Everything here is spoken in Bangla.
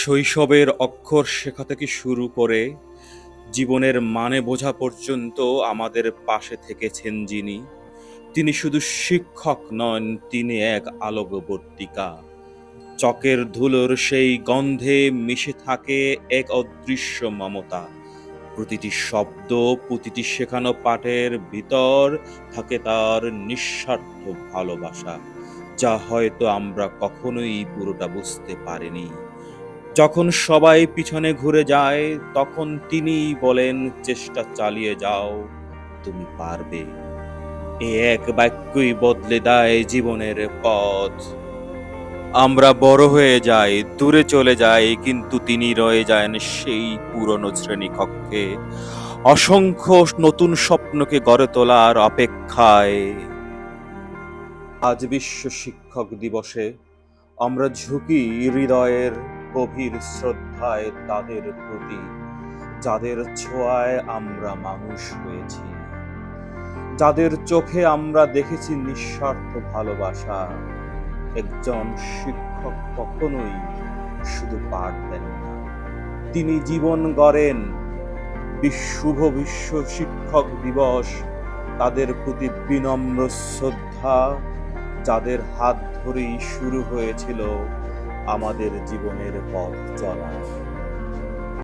শৈশবের অক্ষর শেখা থেকে শুরু করে জীবনের মানে বোঝা পর্যন্ত আমাদের পাশে থেকেছেন যিনি। তিনি শুধু শিক্ষক নন, তিনি এক আলোকবর্তিকা। চকের ধুলোর সেই গন্ধে মিশে থাকে এক অদৃশ্য মমতা। প্রতিটি শব্দ, প্রতিটি শেখানো পাঠের ভিতর থাকে তার নিঃস্বার্থ ভালোবাসা, যা হয়তো আমরা কখনোই পুরোটা বুঝতে পারিনি। যখন সবাই পিছনে ঘুরে যায়, তখন তিনিই বলেন, চেষ্টা চালিয়ে যাও, তুমি পারবে। এ এক বাক্যই বদলে দেয় জীবনের পথ। আমরা বড় হয়ে যাই, দূরে চলে যাই, কিন্তু তিনি রয়ে যান সেই পুরনো শ্রেণীকক্ষে। অসংখ্য নতুন স্বপ্নকে গড়ে তোলার অপেক্ষায়। আজ বিশ্ব শিক্ষক দিবসে আমরা ঝুঁকি হৃদয়ের গভীর শ্রদ্ধায় তাদের প্রতি, যাদের ছোঁয়ায় আমরা মানুষ হয়েছি। যাদের চোখে আমরা দেখেছি নিঃস্বার্থ ভালোবাসা, একজন শিক্ষক কখনোই শুধু পাঠ দেন না। তিনি জীবন গড়েন শুভ বিশ্ব শিক্ষক দিবস, তাদের প্রতি বিনম্র শ্রদ্ধা, যাদের হাত ধরেই শুরু হয়েছিল আমাদের জীবনের পথ চলা।